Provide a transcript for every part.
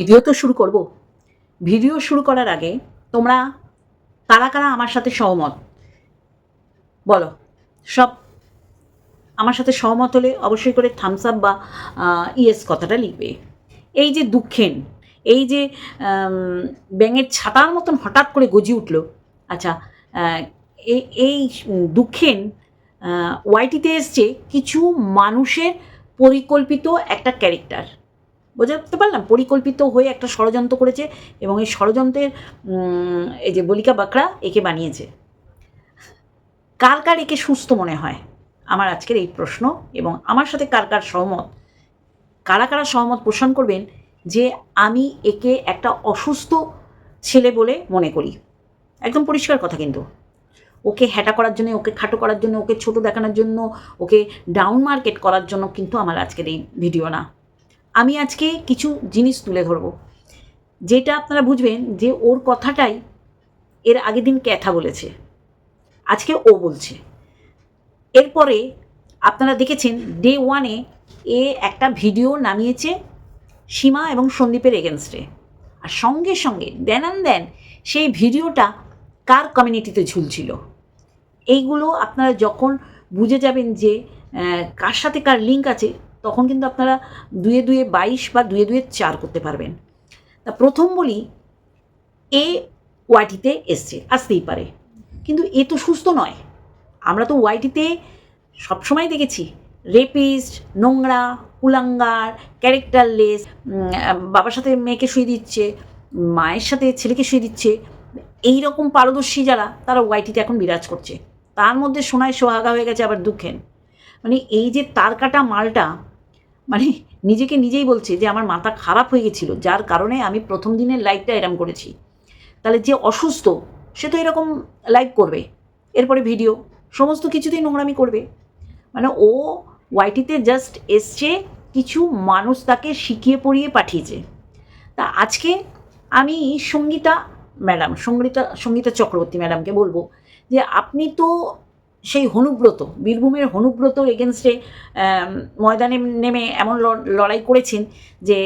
Video তো শুরু করব। ভিডিও শুরু করার আগে তোমরা, কারা কারা আমার সাথে সহমত? বলো। সব আমার সাথে সহমত হলে অবশ্যই করে থামস আপ বা ইয়েস কথাটা লিখবে। এই যে দুঃখেন এই যে ব্যাঙের ছাতার মতন হঠাৎ করে গজি উঠল। আচ্ছা এই দুঃখেন ওয়াইটিতে এসছে কিছু মানুষের পরিকল্পিত একটা ক্যারেক্টার বোঝাতে পারলাম? পরিকল্পিত হয়ে একটা ষড়যন্ত্র করেছে এবং এই ষড়যন্ত্রের এই যে বলিকা বাকরা একে বানিয়েছে। কার কার একে সুস্থ মনে হয়? আমার আজকের এই প্রশ্ন এবং আমার সাথে কার কার সহমত? কারা কারা সহমত পোষণ করবেন যে আমি একে একটা অসুস্থ ছেলে বলে মনে করি? একদম পরিষ্কার কথা কিন্তু। ওকে হ্যাটা করার জন্য, ওকে খাটো করার জন্য, ওকে ছোট দেখানোর জন্য, ওকে ডাউন মার্কেট করার জন্য কিন্তু আমার আজকের এই ভিডিও না। আমি আজকে কিছু জিনিস তুলে ধরব। যেটা আপনারা বুঝবেন যে ওর কথাটাই এর আগের দিন ক্যাথা বলেছে। আজকে ও বলছে। এরপরে আপনারা দেখেছেন ডে ওয়ানে এ একটা ভিডিও নামিয়েছে সীমা এবং সন্দীপের এগেনস্টে। আর সঙ্গে সঙ্গে, দেন আন দেন, সেই ভিডিওটা কার কমিউনিটিতে ঝুলছিল? এইগুলো আপনারা যখন বুঝে যাবেন যে কার সাথে কার লিঙ্ক আছে তখন কিন্তু আপনারা দুয়ে দুয়ে বাইশ বা দুয়ে দুয়ে চার করতে পারবেন। তা প্রথম বলি, এ ওয়াইটিতে এসছে, আসতেই পারে। কিন্তু এ তো সুস্থ নয়। আমরা তো ওয়াইটিতে সবসময় দেখেছি রেপিস্ট নোংরা কুলাঙ্গার ক্যারেক্টারলেস বাবার সাথে মেয়েকে শুয়ে দিচ্ছে, মায়ের সাথে ছেলেকে শুয়ে দিচ্ছে, এই রকম পারদর্শী যারা, তারা ওয়াইটিতে এখন বিরাজ করছে। তার মধ্যে সোনায় সোহাগা হয়ে গেছে আবার দুঃখেন। মানে এই যে তার কাটা মালটা মানে নিজেকে নিজেই বলছে যে আমার মাথা খারাপ হয়ে গেছিল, যার কারণে আমি প্রথম দিনের লাইভটা এরম করেছি। তাহলে যে অসুস্থ, সে তো এরকম লাইভ করবে, এরপরে ভিডিও সমস্ত কিছুতেই নোংরামি করবে। মানে ও ওয়াইটিতে জাস্ট এসছে, কিছু মানুষ তাকে শিখিয়ে পড়িয়ে পাঠিয়েছে। তা আজকে আমি সঙ্গীতা ম্যাডাম, সঙ্গীতা সঙ্গীতা চক্রবর্তী ম্যাডামকে বলব যে, আপনি তো সেই হনুব্রত, বীরভূমের হনুব্রত এগেনস্টে ময়দানে নেমে এমন লড়াই করেছেন যে,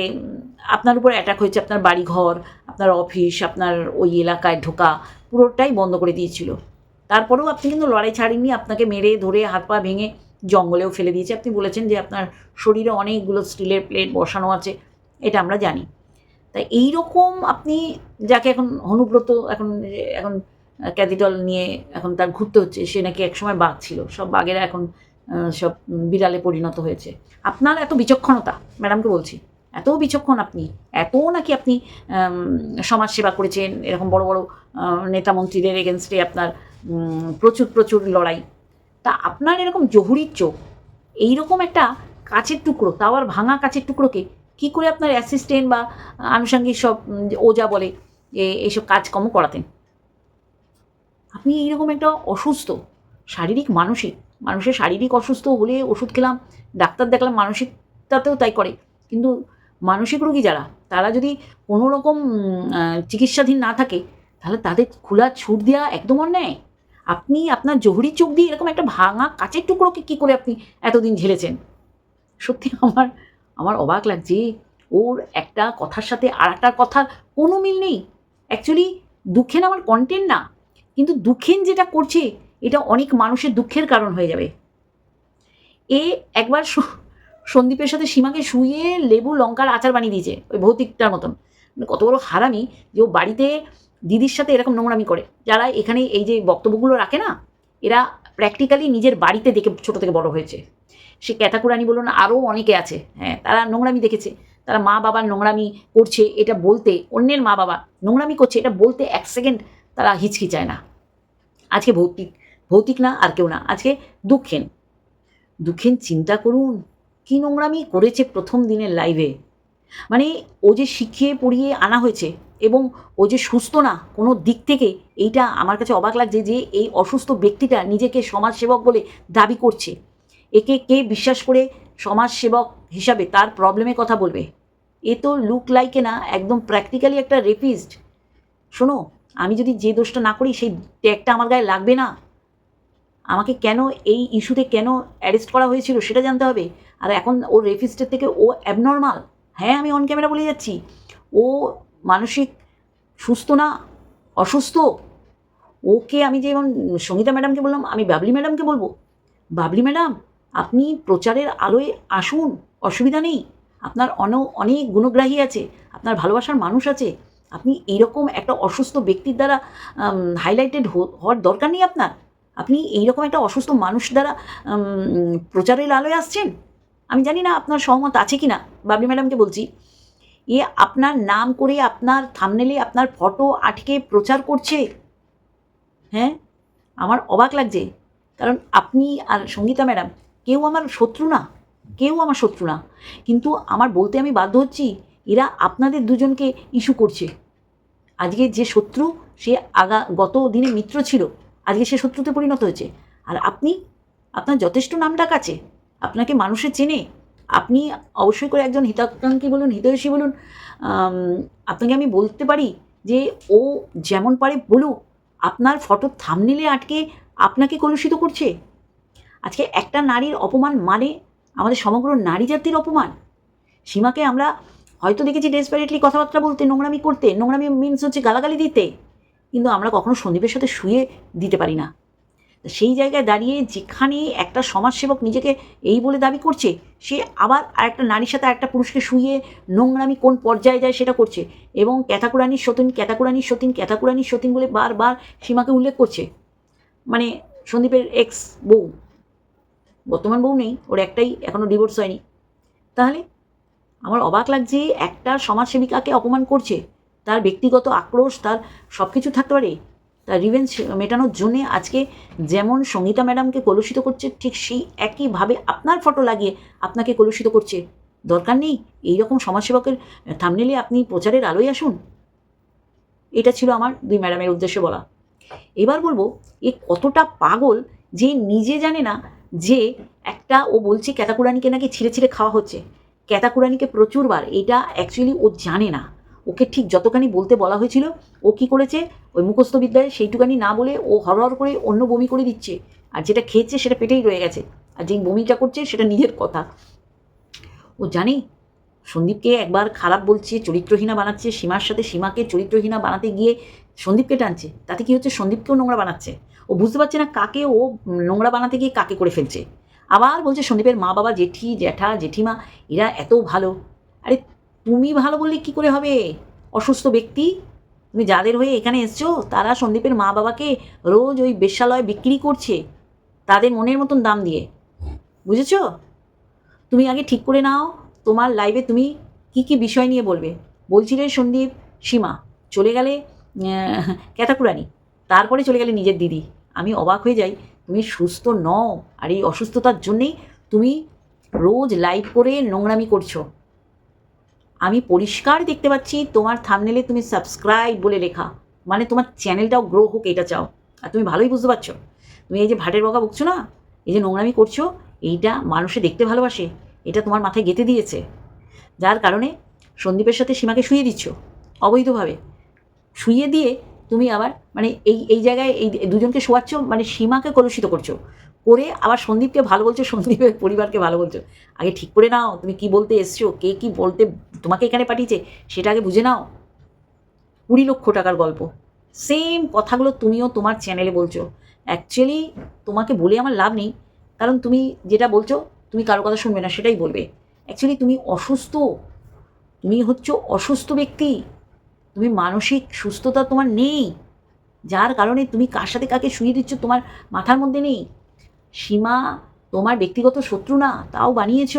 আপনার উপর অ্যাটাক হয়েছে, আপনার বাড়িঘর, আপনার অফিস আপনার ওই এলাকায় ঢোকা, পুরোটাই বন্ধ করে দিয়েছিল। তারপরেও আপনি কিন্তু লড়াই ছাড়েননি, আপনাকে মেরে ধরে হাত পা ভেঙে জঙ্গলেও ফেলে দিয়েছে। আপনি বলেছেন যে আপনার শরীরে অনেকগুলো স্টিলের প্লেট বসানো আছে, এটা আমরা জানি। তাই এই রকম আপনি, যাকে এখন হনুব্রত, এখন এখন ক্যাথিডল নিয়ে এখন তার ঘুরতে হচ্ছে। সে নাকি একসময় বাঘ ছিল। সব বাঘেরা এখন সব বিড়ালে পরিণত হয়েছে। আপনার এত বিচক্ষণতা ম্যাডামকে বলছি এত বিচক্ষণ আপনি এত নাকি আপনি আম, সমাজসেবা করেছেন এরকম বড় বড় আহ, নেতা মন্ত্রীদের এগেনস্টে আপনার প্রচুর প্রচুর লড়াই। তা আপনার এরকম জহুরির চোখ এইরকম একটা কাচের টুকরো তাও আর ভাঙা কাচের টুকরোকে কি করে আপনার অ্যাসিস্ট্যান্ট বা আনুষঙ্গিক সব ওজা বলে এইসব কাজকর্ম করাতেন? আপনি এইরকম একটা অসুস্থ, শারীরিক, মানসিক, মানুষের শারীরিক অসুস্থ হলে ওষুধ খেলাম, ডাক্তার দেখলাম, মানসিকতাতেও তাই করে। কিন্তু মানসিক রোগী যারা, তারা যদি কোনো রকম চিকিৎসাধীন না থাকে, তাহলে তাদের খোলা ছুট দেওয়া একদম অন্যায়। আপনি আপনার জহুরি চোখ দিয়ে এরকম একটা ভাঙা কাচের টুকরোকে কী করে আপনি এতদিন ঝেলেছেন? সত্যি আমার আমার অবাক লাগছে, ওর একটা কথার সাথে আর একটা কথার কোনো মিল নেই। অ্যাকচুয়ালি দুঃখেন আমার কন্টেন্ট না। কিন্তু দুঃখেন যেটা করছে, এটা অনেক মানুষের দুঃখের কারণ হয়ে যাবে। এ একবার সন্দীপের সাথে সীমাকে শুয়ে লেবু লঙ্কার আচার বানিয়ে দিয়েছে, ওই ভৌতিকটার মতন। মানে কত বড় হারামি যে ও বাড়িতে দিদির সাথে এরকম নোংরামি করে। যারা এখানে এই যে বক্তব্যগুলো রাখে না, এরা প্র্যাকটিক্যালি নিজের বাড়িতে দেখে ছোট থেকে বড় হয়েছে। সে ক্যাতাকুরানি বলুন আরও অনেকে আছে হ্যাঁ তারা নোংরামি দেখেছে। তারা মা বাবার নোংরামি করছে এটা বলতে, অন্যের মা বাবা নোংরামি করছে এটা বলতে এক সেকেন্ড তারা হিচকিচায় না। আজকে ভৌতিক ভৌতিক না, আর কেউ না। আজকে দুঃখেন। দুঃখেন চিন্তা করুন, কী নোংরামি করেছে প্রথম দিনের লাইভে মানে ও যে শিখিয়ে পড়িয়ে আনা হয়েছে, এবং ও যে সুস্থ না, কোনো দিক থেকে এইটা আমার কাছে অবাক লাগছে যে এই অসুস্থ ব্যক্তিটা নিজেকে সমাজসেবক বলে দাবি করছে। একে কে বিশ্বাস করে সমাজসেবক হিসাবে তার প্রবলেমের কথা বলবে? এ তো লুক লাইকে না, একদম প্র্যাকটিক্যালি একটা রেপিস্ট শোনো আমি যদি যে দোষটা না করি, সেই ট্যাগটা আমার গায়ে লাগবে না? আমাকে কেন এই ইস্যুতে কেন অ্যারেস্ট করা হয়েছিল সেটা জানতে হবে। আর এখন ওর রেফিস্টের থেকে ও অ্যাবনর্মাল হ্যাঁ আমি অন ক্যামেরা বলে যাচ্ছি। ও ও মানসিক সুস্থ না, অসুস্থ? ওকে আমি যেমন সঙ্গীতা ম্যাডামকে বললাম, আমি বাবলি ম্যাডামকে বলব। বাবলি ম্যাডাম, আপনি প্রচারের আলোয় আসুন, অসুবিধা নেই। আপনার অন, অনেক গুণগ্রাহী আছে, আপনার ভালোবাসার মানুষ আছে। আপনি এইরকম একটা অসুস্থ ব্যক্তির দ্বারা হাইলাইটেড হওয়ার দরকার নেই আপনার। আপনি এইরকম একটা অসুস্থ মানুষ দ্বারা প্রচারের আলোয় আসছেন? আমি জানি না আপনার সহমত আছে কি না বাবলি ম্যাডামকে বলছি, এ আপনার নাম করে আপনার থামনেলে আপনার ফটো আটকে প্রচার করছে। হ্যাঁ? আমার অবাক লাগছে। কারণ আপনি আর সঙ্গীতা ম্যাডাম, কেউ আমার শত্রু না। কেউ আমার শত্রু না। কিন্তু আমার বলতে আমি বাধ্য হচ্ছি, এরা আপনাদের দুজনকে ইস্যু করছে। আজকে যে শত্রু, সে আগা, গত দিনে মিত্র ছিল, আজকে সে শত্রুতে পরিণত হয়েছে। আর আপনি, আপনার যথেষ্ট নাম ডাক আছে। আপনাকে মানুষের চেনে। আপনি অবশ্যই করে একজন হিতাকাঙ্ক্ষী বলুন, হিতৈষী বলুন আপনাকে আমি বলতে পারি যে ও যেমন পারে বলুক, আপনার ফটো থামনিলে আটকে আপনাকে কলুষিত করছে। আজকে একটা নারীর অপমান মানে আমাদের সমগ্র নারী জাতির অপমান। সীমাকে আমরা হয়তো দেখেছি ডেসপারেটলি কথাবার্তা বলতে, নোংরামি করতে, নোংরামি মিনস হচ্ছে গালাগালি দিতে, কিন্তু আমরা কখনো সন্দীপের সাথে শুয়ে দিতে পারি না। সেই জায়গায় দাঁড়িয়ে যেখানে একটা সমাজসেবক নিজেকে এই বলে দাবি করছে, সে আবার আর একটা নারীর সাথে আরেকটা পুরুষকে শুয়ে নোংরামি কোন পর্যায়ে যায় সেটা করছে এবং ক্যাথাকুরানির সতীন ক্যাথাকুরানির সতীন ক্যাথাকুরানির সতীন বলে বারবার সীমাকে উল্লেখ করছে। মানে সন্দীপের এক্স বউ, বর্তমান বউ নেই, ওর একটাই এখনও ডিভোর্স হয়নি। তাহলে আমার অবাক লাগছে একটা সমাজসেবিকাকে অপমান করছে। তার ব্যক্তিগত আক্রোশ, তার সব কিছু থাকতে পারে। তার রিভেঞ্জ মেটানোর জন্যে আজকে যেমন সঙ্গীতা ম্যাডামকে কলুষিত করছে, ঠিক সেই একইভাবে আপনার ফটো লাগিয়ে আপনাকে কলুষিত করছে। দরকার নেই এই রকম সমাজসেবকের থামনেলে আপনি প্রচারের আলোয় আসুন। এটা ছিল আমার দুই ম্যাডামের উদ্দেশ্যে বলা। এবার বলব, এ কতটা পাগল যে নিজে জানে না যে একটা ও বলছে ক্যাতাকুরানিকে নাকি ছিঁড়ে ছিঁড়ে খাওয়া হচ্ছে। ক্যাতাকুরানিকে প্রচুরবার এটা অ্যাকচুয়ালি ও জানে না। ওকে ঠিক যতখানি বলতে বলা হয়েছিল, ও কি করেছে? ওই মুখস্থ বিদ্যায় সেইটুকানি না বলে ও হরহর করে অন্য বমি করে দিচ্ছে। আর যেটা খেয়েছে সেটা পেটেই রয়ে গেছে। আর যেই বমিটা করছে সেটা নিজের কথা। ও জানে? সন্দীপকে একবার খারাপ বলছে, চরিত্রহীনা বানাচ্ছে, সীমার সাথে সীমাকে চরিত্রহীনা বানাতে গিয়ে সন্দীপকে টানছে। তাতে কি হচ্ছে? সন্দীপকেও নোংরা বানাচ্ছে। ও বুঝতে পারছে না কাকে ও নোংরা বানাতে গিয়ে কাকে করে ফেলছে। আবার বলছে সন্দীপের মা বাবা, জেঠি, জ্যাঠা, জেঠিমা, এরা এত ভালো। আরে তুমি ভালো বললে কি করে হবে? অসুস্থ ব্যক্তি? তুমি যাদের হয়ে এখানে এসছো, তারা সন্দীপের মা বাবাকে রোজ ওই বেশ্যালয় বিক্রি করছে, তাদের মনের মতন দাম দিয়ে। বুঝেছ? তুমি আগে ঠিক করে নাও, তোমার লাইভে তুমি কি কি বিষয় নিয়ে বলবে। বলছিলে সন্দীপ, সীমা, চলে গেলে ক্যাতাকুরানি তারপরে চলে গেলে নিজের দিদি। আমি অবাক হয়ে যাই। তুমি সুস্থ নও আর এই অসুস্থতার জন্যেই তুমি রোজ লাইভ করে নোংরামি করছ। আমি পরিষ্কার দেখতে পাচ্ছি তোমার থামনেলে তুমি সাবস্ক্রাইব বলে লেখা। মানে তোমার চ্যানেলটাও গ্রো হোক, এটা চাও। আর তুমি ভালোই বুঝতে পারছ। তুমি এই যে ভাটের বকা বকছো না? এই যে নোংরামি করছ, এইটা মানুষে দেখতে ভালোবাসে। এটা তোমার মাথায় গেঁথে দিয়েছে। যার কারণে সন্দীপের সাথে সীমাকে শুয়ে দিচ্ছ, অবৈধভাবে। শুয়ে দিয়ে তুমি আবার মানে এই এই জায়গায় এই দুজনকে শোয়াচ্ছ মানে সীমাকে কলুষিত করছ। করে আবার সন্দীপকে ভালো বলছো, সন্দীপের পরিবারকে ভালো বলছো। আগে ঠিক করে নাও, তুমি কি বলতে এসছো, কে কি বলতে তোমাকে এখানে পাঠিয়েছে, সেটা আগে বুঝে নাও। কুড়ি লক্ষ টাকার গল্প। সেম কথাগুলো তুমিও তোমার চ্যানেলে বলছো। অ্যাকচুয়ালি তোমাকে বলে আমার লাভ নেই, কারণ তুমি যেটা বলছো, তুমি কারও কথা শুনবে না, সেটাই বলবে। অ্যাকচুয়ালি তুমি অসুস্থ, তুমি হচ্ছ অসুস্থ ব্যক্তি। তুমি মানসিক সুস্থতা তোমার নেই। যার কারণে তুমি কার সাথে কাকে শুয়ে দিচ্ছ তোমার মাথার মধ্যে নেই। সীমা তোমার ব্যক্তিগত শত্রু না, তাও বানিয়েছ।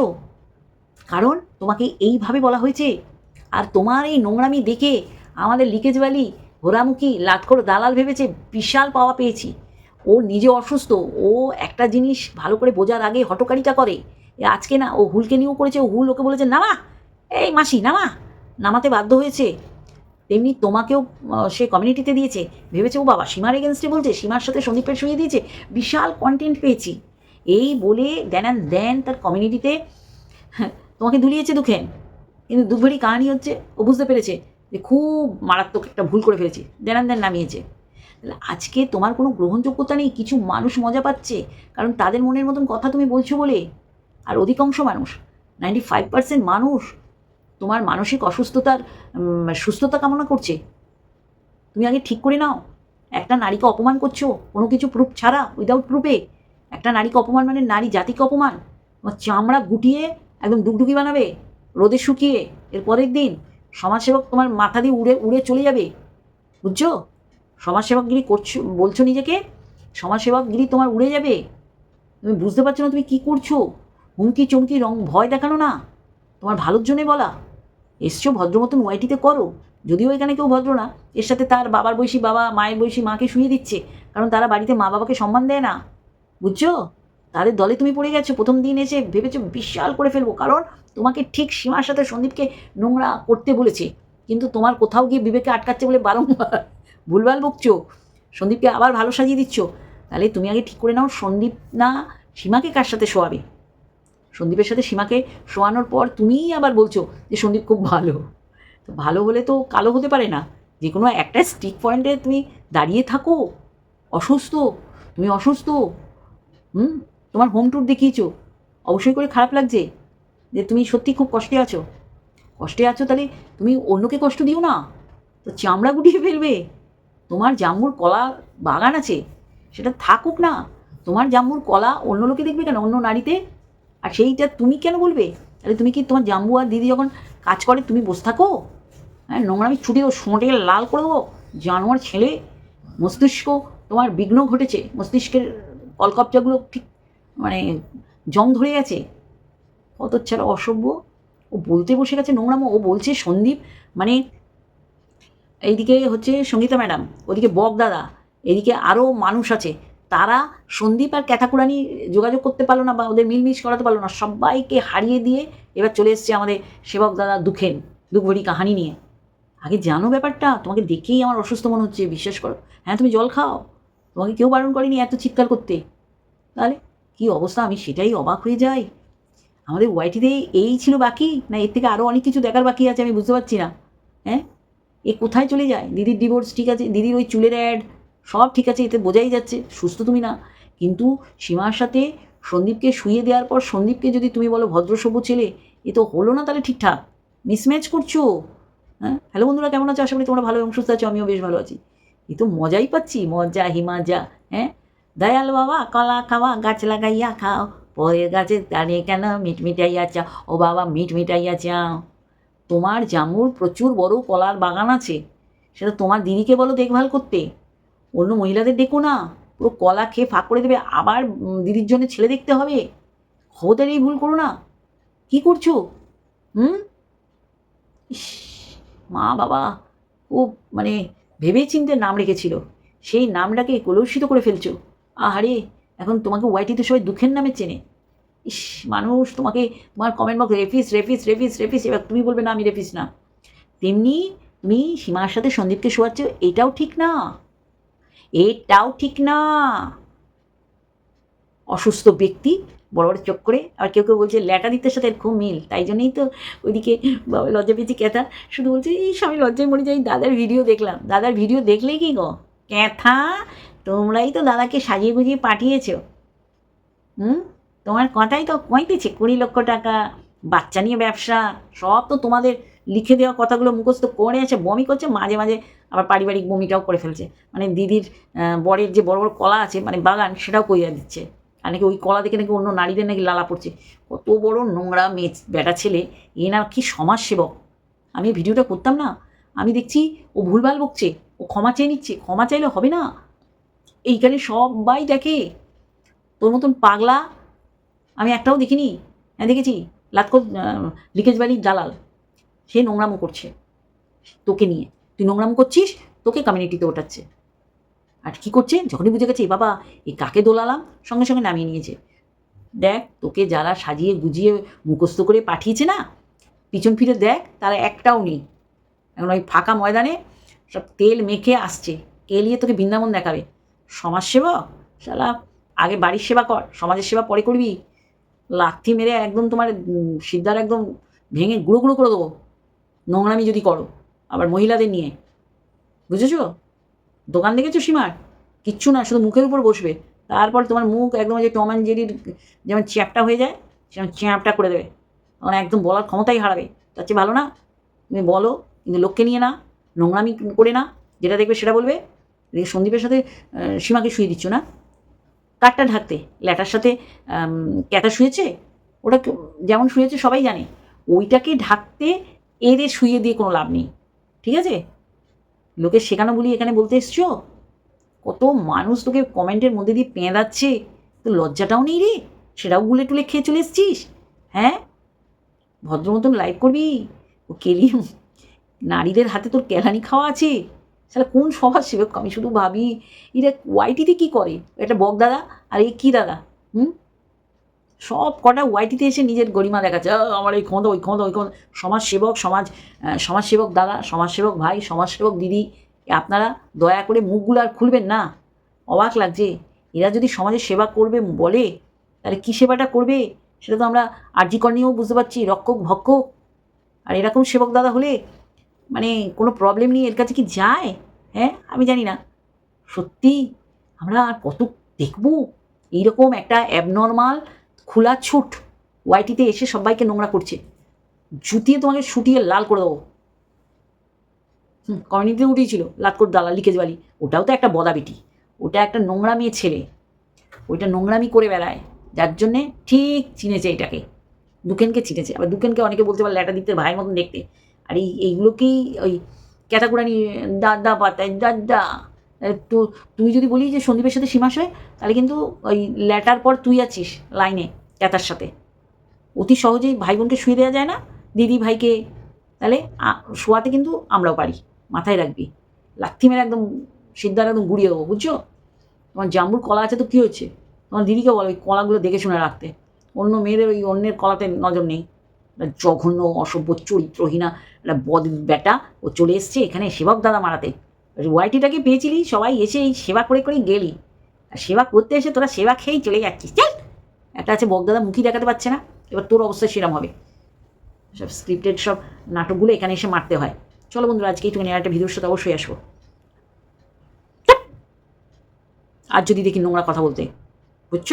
কারণ তোমাকে এইভাবে বলা হয়েছে। আর তোমার এই নোংরামি দেখে আমাদের লিকেজ ভ্যালি ঘোরামুখী লাটকর দালাল ভেবেছে বিশাল পাওয়া পেয়েছি। ও নিজে অসুস্থ, ও একটা জিনিস ভালো করে বোঝার আগে হটকারিতা করে। আজকে না, ও হুলকে নিয়েও করেছে, ও হুল ওকে বলেছে, নামা, এই মাসি, নামা। নামাতে বাধ্য হয়েছে। তেমনি তোমাকেও সে কমিউনিটিতে দিয়েছে। ভেবেছে, ও বাবা, সীমার এগেনস্টে বলছে, সীমার সাথে সন্দীপের শুয়ে দিয়েছে। বিশাল কন্টেন্ট পেয়েছি। এই বলে দেন অ্যান্ড দেন তার কমিউনিটিতে তোমাকে দুলিয়েছে দুঃখেন। কিন্তু দুঃখেরই কাহানি হচ্ছে, ও বুঝতে পেরেছে যে খুব মারাত্মক একটা ভুল করে ফেলেছে। দেন অ্যান্ড দেন নামিয়েছে। তাহলে আজকে তোমার কোনো গ্রহণযোগ্যতা নেই, কিছু মানুষ মজা পাচ্ছে? কারণ তাদের মনের মতন কথা তুমি বলছো বলে, আর অধিকাংশ মানুষ নাইনটি ফাইভ পার্সেন্ট মানুষ তোমার মানসিক অসুস্থতার সুস্থতা কামনা করছে। তুমি আগে ঠিক করে নাও। একটা নারীকে অপমান করছ, কোনো কিছু প্রুফ ছাড়া উইদাউট প্রুফে একটা নারীকে অপমান মানে নারী জাতিকে অপমান। তোমার চামড়া গুটিয়ে একদম ডুগডুগি বানাবে, রোদে শুকিয়ে, এর পরের দিন সমাজসেবক তোমার মাথা দিয়ে উড়ে উড়ে চলে যাবে। বুঝছ? সমাজসেবকগিরি করছ, বলছো নিজেকে, সমাজসেবকগিরি তোমার উড়ে যাবে। তুমি বুঝতে পারছ না তুমি কী করছ? হুমকি চমকি রং ভয় দেখানো না। তোমার ভালোর জন্যে বলা। এসছো ভদ্র মতন ওয়াইটিতে করো। যদিও এখানে কেউ ভদ্র না, এর সাথে তার বাবার বয়সী বাবা, মায়ের বয়সী মাকে শুয়ে দিচ্ছে, কারণ তারা বাড়িতে মা বাবাকে সম্মান দেয় না। বুঝছ? তাদের দলে তুমি পড়ে গেছো, প্রথম দিন এসে ভেবেছো বিশাল করে ফেলব, কারণ তোমাকে ঠিক সীমার সাথে সন্দীপকে নোংরা করতে বলেছে। কিন্তু তোমার কোথাও গিয়ে বিবেকে আটকাচ্ছে বলে বারংবার ভুলভাল বকছো। সন্দীপকে আবার ভালো সাজিয়ে দিচ্ছ। তাহলে তুমি আগে ঠিক করে নাও, সন্দীপ না সীমাকে কার সাথে শোয়াবে? সন্দীপের সাথে সীমাকে শোয়ানোর পর তুমিই আবার বলছো যে সন্দীপ খুব ভালো। তো ভালো হলে তো কালো হতে পারে না। যে কোনো একটা স্টিক পয়েন্টে তুমি দাঁড়িয়ে থাকো। অসুস্থ। তুমি অসুস্থ। হুম? তোমার হোম ট্যুর দেখিয়েছো। অবশ্যই করে খারাপ লাগছে যে তুমি সত্যি খুব কষ্টে আছো। কষ্টে আছো তাহলে তুমি অন্যকে কষ্ট দিও না। তো চামড়া গুটিয়ে ফেলবে। তোমার জাম্বুর কলা বাগান আছে। সেটা থাকুক না। তোমার জাম্বুর কলা অন্য লোকে দেখবে কেন? অন্য নারীতে আর সেইটা তুমি কেন বলবে? তাহলে তুমি কি তোমার জাম্বু আর দিদি যখন কাজ করে, তুমি বসে থাকো? হ্যাঁ নোংরামি ছুটে দেবো লাল করে দেবো। জানোয়ার ছেলে, মস্তিষ্ক, তোমার বিঘ্ন ঘটেছে, মস্তিষ্কের কলকবজাগুলো ঠিক মানে জং ধরে গেছে। কত ছাড়া অসভ্য। ও বলতে বসে গেছে নোংরামো, ও বলছে সন্দীপ মানে এইদিকে হচ্ছে সঙ্গীতা ম্যাডাম, ওদিকে বক দাদা, এদিকে আরও মানুষ আছে। তারা সন্দীপ আর ক্যাথাকুরানি যোগাযোগ করতে পারল না বা ওদের মিলমিশ করাতে পারল না, সবাইকে হারিয়ে দিয়ে এবার চলে এসছে আমাদের সেবক দাদা দুঃখেন, দুঃখভরি কাহানি নিয়ে। আগে জানো ব্যাপারটা? তোমাকে দেখেই আমার অসুস্থ মনে হচ্ছে, বিশ্বাস করো। হ্যাঁ তুমি জল খাও। তোমাকে কেউ বারণ করেনি এত চিৎকার করতে। তাহলে কী অবস্থা? আমি সেটাই অবাক হয়ে যাই। আমাদের ওয়াইটিতে এই ছিল বাকি? না, এর থেকে আরও অনেক কিছু দেখার বাকি আছে আমি বুঝতে পারছি না। হ্যাঁ? এ কোথায় চলে যায়? দিদির ডিভোর্স ঠিক আছে? দিদির ওই চুলের অ্যাড সব ঠিক আছে, এতে বোঝাই যাচ্ছে, সুস্থ তুমি না। কিন্তু সীমার সাথে সন্দীপকে শুয়ে দেওয়ার পর সন্দীপকে যদি তুমি বলো ভদ্রসভ্য ছেলে, এ তো হলো না তাহলে ঠিকঠাক। মিসম্যাচ করছ। হ্যাঁ? হ্যালো বন্ধুরা, কেমন আছো? আশা করি তোমরা ভালো এবং সুস্থ আছো, আমিও বেশ ভালো আছি। এ তো মজাই পাচ্ছি, মজা হিমাজা হ্যাঁ? দয়াল বাবা, কলা খাওয়া, গাছ লাগাইয়া খাও, পরের গাছে দাঁড়িয়ে কেন মিট মিটাইয়া চাও? ও বাবা, মিট মিটাইয়া চাও। তোমার জামুর প্রচুর বড় কলার বাগান আছে। সেটা তোমার দিদিকে বলো দেখভাল করতে। অন্য মহিলাদের দেখো না। পুরো কলা খেয়ে ফাঁক করে দেবে, আবার দিদির জন্য ছেলে দেখতে হবে। খবরদার এই ভুল করো না। কি করছ? হুম? মা বাবা ও মানে ভেবে চিনতে নাম রেখেছিল। সেই নামটাকে কলুষিত করে ফেলছো। আহারে, এখন তোমাকে ওয়াইটিতে সবাই দুঃখের নামে চেনে। ইস, মানুষ তোমাকে, তোমার কমেন্ট বক্স রেফিস রেফিস রেফিস রেফিস, এবার তুমি বলবে না আমি রেফিস না। তেমনি তুমি সীমার সাথে সন্দীপকে শোয়াচ্ছ, এটাও ঠিক না। এটাও ঠিক না। অসুস্থ ব্যক্তি, বড় বড় চোখ করে, আর কেউ কেউ বলছে ল্যাটা দিতের সাথে খুব মিল। তাই জন্যই তো ওইদিকে বাবা লজ্জা পেয়েছি ক্যাথা। শুধু বলছে এই স্বামী লজ্জায় মরে যাই, দাদার ভিডিও দেখলাম। দাদার ভিডিও দেখলেই কি গো? ক্যাথা, তোমরাই তো দাদাকে সাজিয়ে গুজিয়ে পাঠিয়েছো। হুম? তোমার কথাই তো কইতেছে, কুড়ি লক্ষ টাকা, বাচ্চা নিয়ে ব্যবসা, সব তো তোমাদের লিখে দেওয়া কথাগুলো মুখস্থ করে আছে বমি করছে, মাঝে মাঝে আবার পারিবারিক বমিটাও করে ফেলছে। মানে দিদির বরের যে বড় বড় কলা আছে মানে বাগান, সেটাও কইয়া দিচ্ছে। আর নাকি ওই কলা দেখে নাকি অন্য নারীদের নাকি লালা পড়ছে। কত বড় নোংরা মেয়ে বেটা ছেলে, এ না কি সমাজসেবক। আমি ভিডিওটা করতাম না। আমি দেখছি ও ভুলভাল বকছে, ও ক্ষমা চেয়ে নিচ্ছে, ক্ষমা চাইলে হবে না। এইখানে সবাই দেখে। তোর মতন পাগলা, আমি একটাও দেখিনি। হ্যাঁ দেখেছি? লাতকো লিকেজ বাড়ির দালাল। সে নোংরামো করছে তোকে নিয়ে। তুই নোংরামো করছিস, তোকে কমিউনিটিতে ওঠাচ্ছে। আর কি করছে? যখনই বুঝে গেছে, "এ বাবা এই কাকে দোলালাম? সঙ্গে সঙ্গে নামিয়ে নিয়েছে। দেখ, তোকে যারা সাজিয়ে গুজিয়ে মুখস্থ করে পাঠিয়েছে না, পিছন ফিরে দেখ, তারা একটাও নেই। এখন ওই ফাঁকা ময়দানে সব তেল মেখে আসছে। কেলিয়ে তোকে বৃন্দাবন দেখাবে? সমাজসেবা শালা, আগে বাড়ির সেবা কর, সমাজের সেবা পরে করবি। লাথি মেরে একদম তোমার সিদ্ধার একদম ভেঙে গুঁড়ো গুঁড়ো করে দেবো। নোংরামি যদি করো, আবার মহিলাদের নিয়ে। বুঝেছ? দোকান দেখেছ সীমার? কিচ্ছু না, শুধু মুখের উপর বসবে। তারপর তোমার মুখ একদম যে টম অ্যান্ড জেরির যেমন চ্যাপটা হয়ে যায়, সেরকম চ্যাপটা করে দেবে। তখন একদম বলার ক্ষমতাই হারাবে। তার চেয়ে ভালো না। তুমি বলো, কিন্তু লোককে নিয়ে না, নোংরামি করে না। যেটা দেখবে সেটা বলবে। সন্দীপের সাথে সীমাকে শুয়ে দিচ্ছ না? কাঠটা ঢাকতে, ল্যাটার সাথে ক্যাটা শুয়েছে? ওটা যেমন শুয়েছে সবাই জানে। ওইটাকে ঢাকতে এদের শুয়ে দিয়ে কোনো লাভ নেই। ঠিক আছে? লোকের শেখানো বলি, এখানে বলতে এসছো? কত মানুষ তোকে কমেন্টের মধ্যে দিয়ে পেঁদাচ্ছে। তো লজ্জাটাও নেই রে। সেটাও গুলে টুলে খেয়ে চলে এসছিস। হ্যাঁ? ভদ্র মতন লাইভ করবি? ও কেলি, নারীদের হাতে তোর কেলানি খাওয়া আছে। সেটা কোন সমাজ সেবক? আমি শুধু ভাবি, এরা ওয়াইটিতে কী করে? এটা বক দাদা? আর এ কী দাদা? হুম? সব কটা ওয়াইটিতে এসে নিজের গরিমা দেখাচ্ছে। "আ, আমার এই ক্ষমতা ওই ক্ষমতা ওই ক্ষমতা। সমাজসেবক সমাজ সমাজসেবক দাদা সমাজসেবক ভাই সমাজসেবক দিদি আপনারা দয়া করে মুখগুলো আর খুলবেন না। অবাক লাগছে। এরা যদি সমাজের সেবা করবে বলে তাহলে কী সেবাটা করবে? সেটা তো আমরা আর্যিকর নিয়েও বুঝতে পারছি রক্ষক ভক্ষক। আর এরকম সেবক দাদা হলে মানে কোনো প্রবলেম নিয়ে এর কাছে কি যায়? হ্যাঁ আমি জানি না। সত্যি আমরা আর কত দেখব? এইরকম একটা অ্যাবনর্মাল খোলা ছুট ওয়াইটিতে এসে সবাইকে নোংরা করছে। জুতিয়ে তোমাকে শুটিয়ে লাল করে দেবো। হুম কমিউনিটিতে উঠেছিল লাতকোট দালা লিকেজ বালি ওটাও তো একটা বদাবিটি। ওটা একটা নোংরা মেয়ে ছেলে। ওইটা নোংরামি করে বেড়ায়। যার জন্যে ঠিক চিনেছে এটাকে। দুকেনকে চিনেছে। আবার দুকেনকে অনেকে বলতে পারে, ল্যাটা দিতে ভাইয়ের মতন দেখতে। আর এই এইগুলোকেই ওই ক্যাতাকুড়ানি দাদা পাতায় দাদা তো তুই যদি বলি যে সন্দীপের সাথে সীমাস হয় তাহলে কিন্তু ওই ল্যাটার পর তুই আছিস লাইনে ক্যাতার সাথে। অতি সহজেই ভাই বোনকে শুয়ে দেওয়া যায় না, দিদি ভাইকে। তাহলে শোয়াতে কিন্তু আমরাও পারি, মাথায় রাখবি। লাথি মেরে একদম সিদ্ধার একদম গুড়িয়ে দেবো, বুঝছ? তোমার জাম্বুর কলা আছে তো কী হচ্ছে? তোমার দিদিকে বলো, ওই কলাগুলো দেখে শুনে রাখতে। অন্য মেয়েদের ওই অন্যের কলাতে নজর নেই। জঘন্য, অসভ্য, চরিত্রহীনা, একটা বদ বেটা ও চলে এসছে এখানে, সেবক দাদা মারাতে। ওয়াইটিটাকে পেয়েছিলি? সবাই এসে এই সেবা করে করেই গেলি। আর সেবা করতে এসে তোরা সেবা খেয়েই চলে যাচ্ছিস। চল! একটা আছে বকদাদা মুখই দেখাতে পারছে না। এবার তোর অবস্থা সেরম হবে। সব স্ক্রিপ্টেড সব নাটকগুলো এখানে এসে মারতে হয়। চলো বন্ধুরা, আজকে একটুখানি একটা ভিডিওর সাথে অবশ্যই আসব। আর যদি দেখি নোংরা কথা বলতে, বুঝছ?